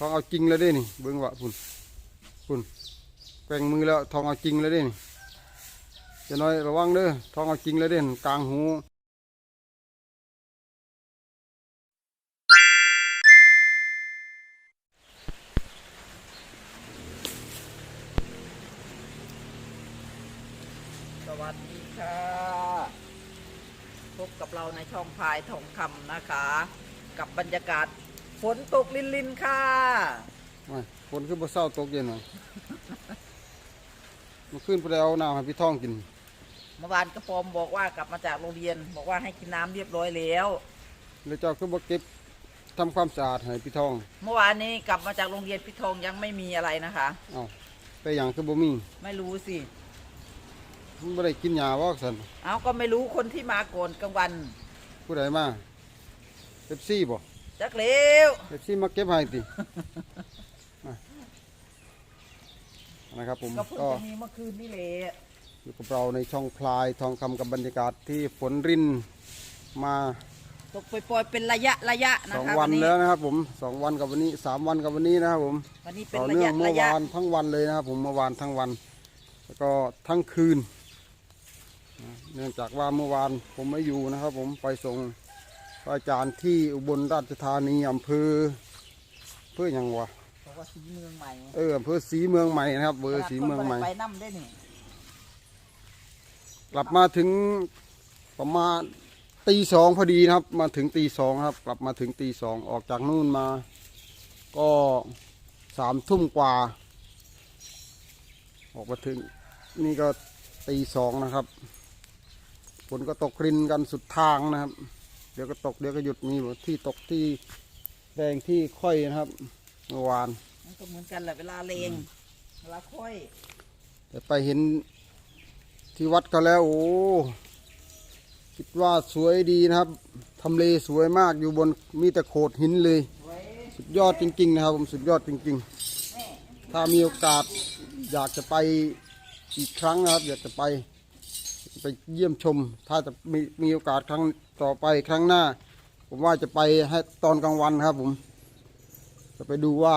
ทองเอาจริงแล้วด้นี่เบิ้งวะพุ่นพุ่นแกว่งมือแล้วทองเอาจริงแล้วด้นี่จะน้อยระวังเด้อทองเอาจริงแล้วเด้นกลางหูสวัสดีค่ะ พบกับเราในช่องพายทองคำนะคะ กับบรรยากาศ ฝนตกลินลินๆค่ะไม่ฝนขึ้นบ่เศร้าตกเย็นหน่อยเมันขึ้นไปแล้วน้ำให้พี่ทองกิน เมื่อวานกระปอมบอกว่ากลับมาจากโรงเรียน บอกว่าให้กินน้ำเรียบร้อยแล้ว แล้วเจ้าคือบ่เก็บทำความสะอาดให้พี่ทอง เมื่อวานนี้กลับมาจากโรงเรียนพี่ทองยังไม่มีอะไรนะคะ เอ้าไปอย่างคือบ่มีไม่รู้สิ มันบ่ได้กินยาบ่ซั่นเอาก็ไม่รู้คนที่มาก่อนกลางวันผู้ใดมาเอฟซีบ่ จักเร็วเอฟซีมาเก็บให้ติอะนะครับผมก็เพิ่งก็จะมีเมื่อคืนนี่แหละอยู่กับเราในช่องพลายทองคำกับบรรยากาศที่ฝนรินมา ตกปล่อยๆเป็นระยะระยะนะสองคะวันนี้แล้วนะครับผมสองวันกับวันนี้สามวันกับวันนี้นะครับผมวันนี้เป็นต่อระเนื่องยะเมื่ระอยะวานทั้งวันเลยนะครับผมเมื่อวานทั้งวัน แล้วก็ทั้งคืนนะเนื่องจากว่าเมื่อวานผมไม่อยู่นะครับ ผมไปส่ง พระอาจารย์ที่อุบลราชธานีอำเภออำเพื่อยังวะบอกว่าสีเมืองใหม่เอออำเภอศรีเมืองใหม่นะครับเบอร์ศรีเมืองใหม่ ไปนั่ได้นี่กลับมาถึงประมาณตีสองพอดีนะครับ มาถึงตีสองครับ กลับมาถึงตีสองออกจากนู่นมา ก็สามทุ่มกว่า ออกมาถึงนี่ก็ตีสองนะครับฝนก็ตกรินกันสุดทางนะครับเดี๋ยวก็ตกเดี๋ยวก็หยุดมีที่ตกที่แรงที่ค่อยนะครับเมื่อวานมันก็เหมือนกันแหละเวลาเลงเวลาค่อย แต่ไปเห็นที่วัดเขาแล้วโอ้คิดว่าสวยดีนะครับทำเลสวยมากอยู่บนมีแต่โขดหินเลยไว้สุดยอดจริง ๆ นะครับผมสุดยอดจริง ๆ ถ้ามีโอกาสอยากจะไปอีกครั้งนะครับ อยากจะไป ไปเยี่ยมชม ถ้าจะมีมีโอกาสครั้ง ต่อไปครั้งหน้า ผมว่าจะไปให้ตอนกลางวันครับผม จะไปดูว่า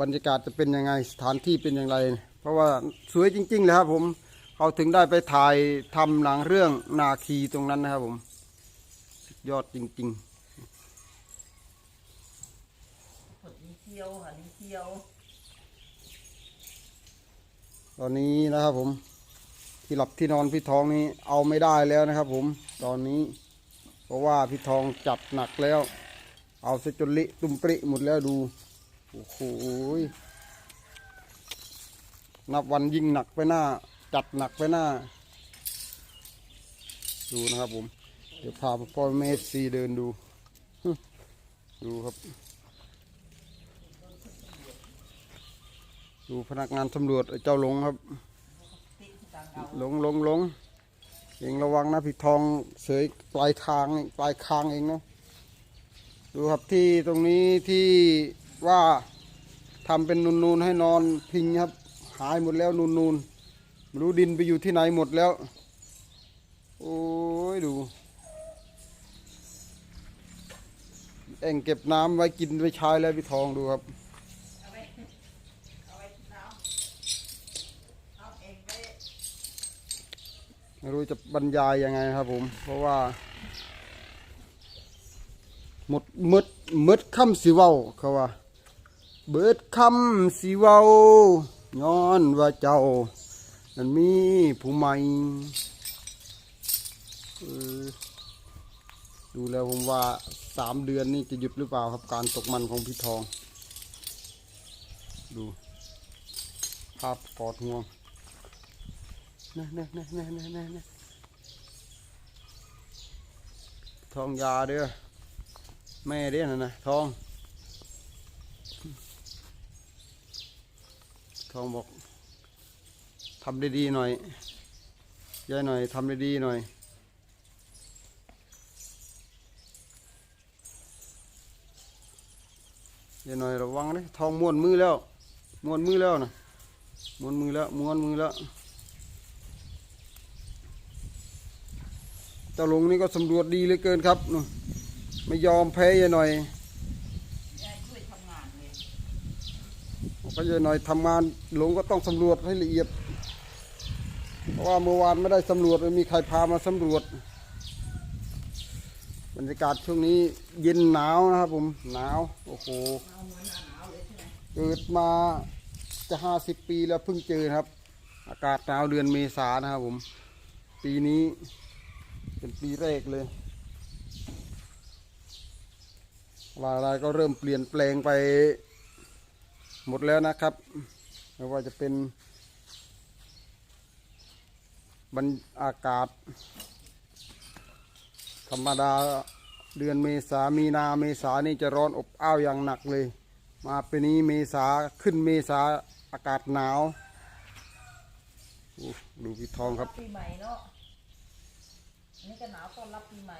บรรยากาศจะเป็นยังไงสถานที่เป็นอย่างไร เพราะว่าสวยจริงๆเลยครับ ผมเขาถึงได้ไปถ่ายทำหนังเรื่องนาคีตรงนั้นนะครับผมสุดยอดจริงๆผดนี้เที่ยวค่ะนี้เที่ยว ตอนนี้นะครับผม ที่หลับที่นอนพี่ทองนี้เอาไม่ได้แล้วนะครับ ผมตอนนี้ เพราะว่าพี่ทองจัดหนักแล้ว เอาเสจนลิตุมปริหมดแล้วดูโอ้โหนับวันยิ่งหนักไปหน้า จัดหนักไปหน้า ดูนะครับผม เดี๋ยวพาพ่อแม่ซีเดินดู ดูครับ ดูพนักงานตำรวจไอ้เจ้าหลงครับ หลงหลงหลงเองระวังนะพี่ทองเสยปลายทางปลายคางเองนะดูครับที่ตรงนี้ที่ว่าทำเป็นนูนๆให้นอนพิงครับ หายหมดแล้วนูนๆไม่รู้ดินไปอยู่ที่ไหนหมดแล้ว โอ้ยดูแอ่งเก็บน้ำไว้กินไว้ใช้แล้วพี่ทองดูครับ เอาไว้เอาไว้น้ำเอาเองไว้ ไม่รู้จะบรรยายยังไงครับผม เพราะว่าหมดมืดมืดคำสิเว้าเขาว่า เบิดคำสิเว้าย้อนว่าเจ้า นั้นมีผู้ใหม่ดูแล้วผมว่าสามเดือนนี่จะหยุดหรือเปล่าครับการตกมันของพี่ทอง ดู ภาพกอดห่วง นะนะนะนะนะนะนะทองยาเด้อแม่เด้อนะนะทอง ทองบอกทำด้ดีหน่อยยายหน่อยทำด้ดีหน่อยยายหน่อยระวังนะทองม้วนมือแล้วม้วนมือแล้วนะม้วนมือแล้วม้วนมือแล้ว เจ้าหลงนี่ก็สำรวจดีเหลือเกินครับนู่นไม่ยอมแพ้ยายหน่อยยายช่วยหน่อยทำงานหลงก็ต้องสำรวจให้ละเอียด เพราะว่าเมื่อวานไม่ได้สำรวจไม่มีใครพามาสำรวจ บรรยากาศช่วงนี้เย็นหนาวนะครับผมหนาวโอ้โหเกิดมาจะห้าสิบปีแล้วเพิ่งเจอครับ อากาศหนาวเดือนเมษานะครับผม ปีนี้ เป็นปีแรกเลยอะไรๆก็เริ่มเปลี่ยนแปลงไปหมดแล้วนะครับไม่ว่าจะเป็นบรรอากาศ ธรรมดาเดือนเมษามีนาเมษานี่จะร้อนอบอ้าวอย่างหนักเลย มาปีนี้เมษาขึ้นเมษาอากาศหนาว ดูพี่ทองครับปีใหม่เนาะ อันนี่ก็หนาวต้อนรับปีใหม่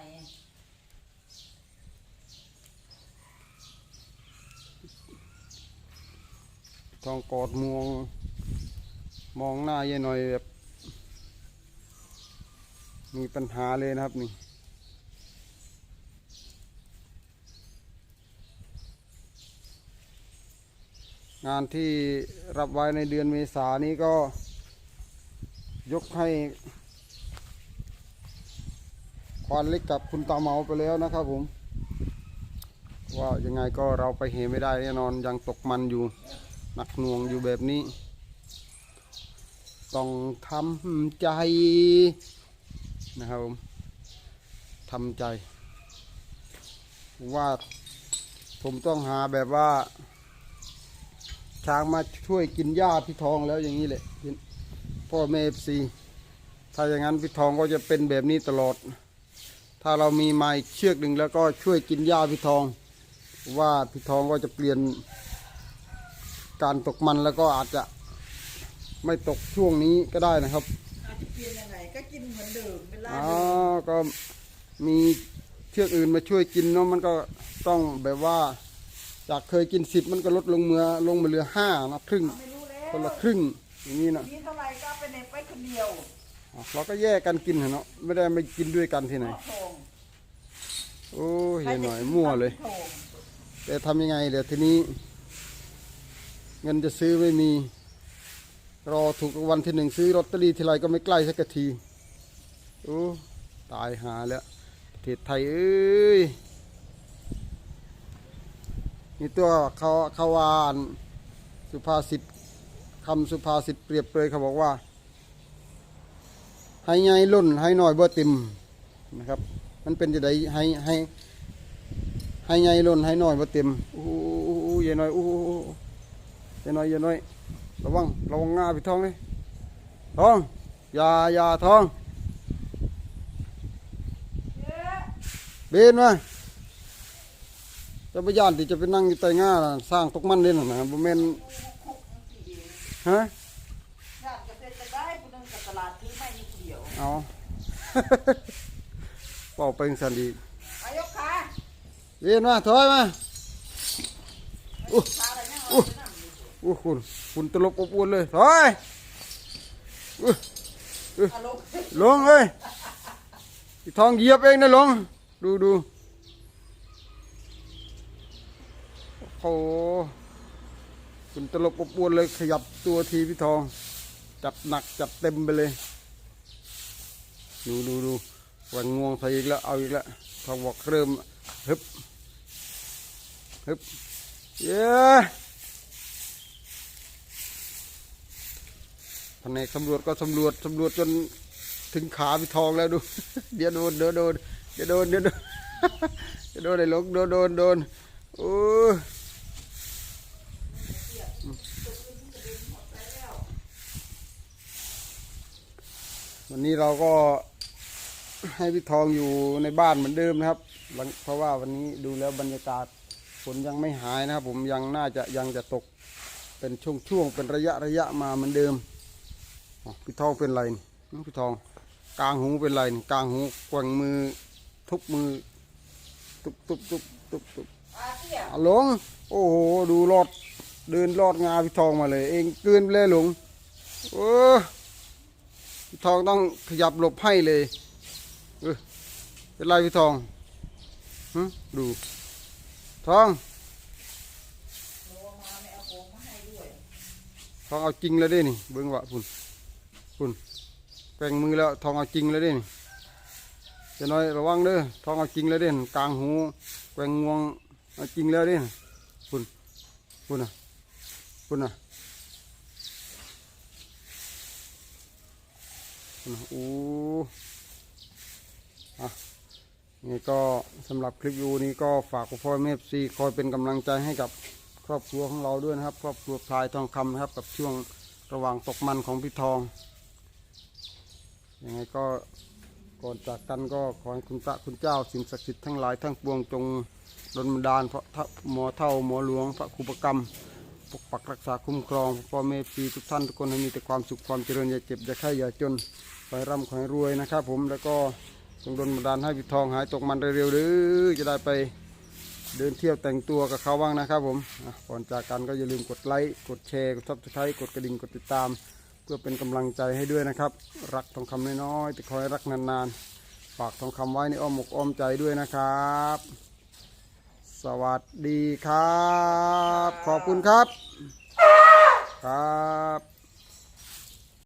ทองกอดมวงมองหน้ายายหน่อยแบบ มีปัญหาเลยนะครับนี่งานที่รับไว้ในเดือนเมษานี้ก็ยกให้ ควานเล็กกับคุณตาเมาไปแล้วนะครับผมว่ายังไงก็เราไปเหไม่ได้แน่นอนยังตกมันอยู่หนักหน่วงอยู่แบบนี้ ต้องทำใจนะครับผมทำใจว่าผมต้องหาแบบว่า ช้างมาช่วยกินหญ้าพี่ทองแล้วอย่างนี้แหละพ่อแม่เอฟซีถ้าอย่างนั้นพี่ทองก็จะเป็นแบบนี้ตลอด ถ้าเรามีไม้เชือกหนึ่งแล้วก็ช่วยกินหญ้าพี่ทอง ว่าพี่ทองก็จะเปลี่ยน การตกมันแล้วก็อาจจะไม่ตกช่วงนี้ก็ได้นะครับอาจจะเปลี่ยนยังไงก็กินเหมือนเดิมเวลาอ๋อก็มีเชือกอื่นมาช่วยกินเนาะมันก็ต้องแบบว่า จากเคยกินสิบมันก็ลดลงเมือลงมาเหลือห้านะครึ่งไม่รู้แล้คนละครึ่งอย่างนี้นะ นี่เท่าไหร่ก็เอาไปเน็บไว้คนเดียว เราก็แยกกันกินเนาะไม่ได้ไปกินด้วยกันที่ไหนทองโอ้เห็นหน่อยมั่วเลย แต่ทำยังไงเดี๋ยวทีนี้ เงินจะซื้อไม่มี รอถูกวันที่หนึ่งซื้อลอตเตอรี่ทีไรก็ไม่ใกล้สักทีโอ้ตายหาแล้วประเทศไทยเอ้ยนี่ตัวเขาเขาวานสุภาษิตคำสุภาษิตเปรียบเปรยเขาบอกว่า ให้ไงล้นให้หน่อยบ่เต็มนะครับ มันเป็นจะไดให้ให้ให้ไงล้นให้น้อยบ่เต็มอู้อู้อู้อย่าน้อยอู้อู้อู้อย่น้อยอย่น้อยระวังระวังงาพี่ทองเลยทองอย่าอย่าทองเบนมาจะไปย่านที่จะไปนั่งอยู่ใต้งาน่ะสร้างตกมันเล่นน่ะนะบ่แม่นฮะ อยากจะเป็นจะได้ผู้นึงกับตลาดที่ไม่มี เดียวเอาเป่าไปจั่งสันดีอายกขาเบนมาถอยมาขาอะไรเนี่ยเอาไปนั่งอยู่อู้คุณคุณตลบอบอวนเลยถอยอารมณ์ลงเอ้ยพี่ทองเหยียบเองนะลง ดูดูโอ้โหคุณตลบอบอวนเลยขยับตัวทีพี่ทอง จัดหนักจัดเต็มไปเลย ดูดูดูวันงวงใส่อีกแล้วเอาอีกแล้วทองบอกเริ่มฮึบฮึบเย้แผนกสำรวจก็สำรวจสำรวจจนถึงขาพี่ทองแล้วดู เดี๋ยวโดนเดี๋ยวโดนเดี๋ยวโดนเดี๋ยวโดนเดี๋ยวโดนไอ้ลงโดนโดนโดนโอ้วันนี้เราก็ ให้พี่ทองอยู่ในบ้านเหมือนเดิมนะครับ เพราะว่าวันนี้ดูแล้วบรรยากาศฝนยังไม่หายนะครับ ผมยังน่าจะยังจะตกเป็นช่วงๆเป็นระยะระยะมาเหมือนเดิมพี่ทองเป็นไรนี่พี่ทองกลางหูเป็นไรนี่กลางหูกวางมือทุบมือตุบตุบตุบตุบตุบหลงโอ้โหดูรอดเดินรอดงาพี่ทองมาเลย เองเกินเลยหลงโอ้พี่ทองต้องขยับหลบให้เลย เออเป็นไรพี่ทองหึดูทองโลมาไม่เอาโป่งมาให้ด้วยทองเอาจริงแล้วเด้นี่เบิ่งว่าพุ่นพุ่นแกว่งมือแล้วทองเอาจริงแล้วเด้นี่เจะน้อยระวังเด้อทองเอาจริงแล้วเด้นกลางหูแกว่งงวงเอาจริงแล้วเด้นพุ่นพุ่นน่ะพุ่นน่ะพุ่นน่ะโอ้ อะนี่ก็สำหรับคลิปวิดีโอนี้ก็ฝากพ่อแม่ซีคอยเป็นกำลังใจให้กับครอบครัวของเราด้วยนะครับ ครอบครัวพลายทองคำนะครับ กับช่วงระหว่างตกมันของพี่ทองยังไงก็ก่อนจากกันก็ขอให้คุณพระคุณเจ้าสิ่งศักดิ์สิทธิ์ทั้งหลายทั้งปวงจงดลบันดาลพระทะหมอเท่าหมอหลวงพระครูประกรรมปกปักรักษาคุ้มครองพ่อแม่ปีทุกท่านทุกคนให้มีแต่ความสุขความเจริญอย่าเจ็บอย่าไข้อย่าจนขอให้ร่ำขอให้รวยนะครับ ผมแล้วก็ จงดลบันดาลให้พี่ทองหายตกมันเร็วๆหรือจะได้ไปเดินเที่ยวแต่งตัวกับเขาบ้างนะครับผมก่อนจากกันก็อย่าลืมกดไลค์กดแชร์กดซับสไครต์กดกระดิ่งกดติดตาม เพื่อเป็นกำลังใจให้ด้วยนะครับ รักทองคำน้อยๆแต่คอยรักนานๆ ฝากทองคำไว้ในอ้อมอกอ้อมใจด้วยนะครับ สวัสดีครับ ขอบคุณครับ ครับ